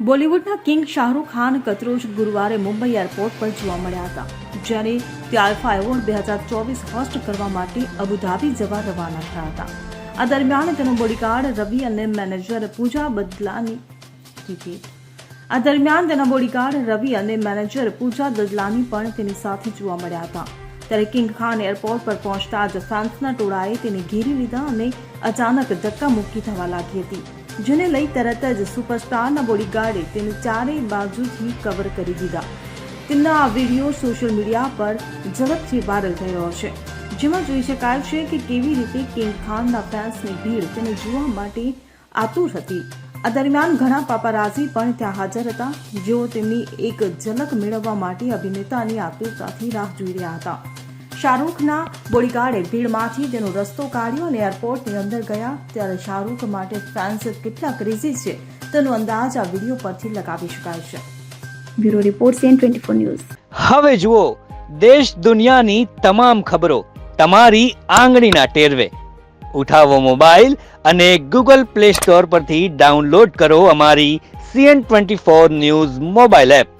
બોલિવૂડના કિંગ શાહરૂખ ખાન ગતરોજ ગુરુવારે મુંબઈ એરપોર્ટ પર જોવા મળ્યા હતા જ્યારે તે આલ્ફા એવોર્ડ બે હજાર ચોવીસ હોસ્ટ કરવા માટે અબુધાબી જવા રવાના થયા હતા. આ દરમિયાન તેનો બોડીગાર્ડ, રવિ અને મેનેજર પૂજા બદલાની ટિકિટ આ દરમિયાન તેના બોડીગાર્ડ, રવિ અને મેનેજર પૂજા દદલાની પણ તેની સાથે જોવા મળ્યા હતા. ત્યારે કિંગ ખાન એરપોર્ટ પર પહોંચતા જ ફેન્સના ટોળાએ તેને ઘેરી લીધા અને અચાનક ધક્કા મુક્કી થવા લાગી હતી. જેને લઈ તરત જ સુપરસ્ટારના બોડીગાર્ડે તેને ચારેય બાજુથી કવર કરી દીધા. તેમના આ વીડિયો સોશિયલ મીડિયા પર ઝડપથી વાયરલ થઈ રહ્યો છે જેમાં જોઈ શકાય છે કે કેવી રીતે કિંગ ખાનના ફેન્સની ભીડ તેને જોવા માટે આતુર હતી. આ દરમિયાન ઘણા પાપારાઝી પણ ત્યાં હાજર હતા. જેઓ તેમની એક ઝલક મેળવવા માટે અભિનેતાની આતુરતાથી રાહ જોઈ રહ્યા હતા. શાહરૂખના બોડીગાર્ડે ભીડમાંથી તેનો રસ્તો કાઢ્યો અને એરપોર્ટની અંદર ગયા ત્યારે શાહરૂખ માટે ફેન્સ કેટલા ક્રેઝી છે તેનો અંદાજ આ વીડિયો પરથી લગાવી શકાય છે. Bureau report CN twenty four news. હવે જુઓ દેશ દુનિયાની તમામ ખબરો તમારી આંગળીના ટેરવે. ઉઠાવો મોબાઈલ અને ગૂગલ પ્લે સ્ટોર પરથી ડાઉનલોડ કરો અમારી CN twenty four news mobile app.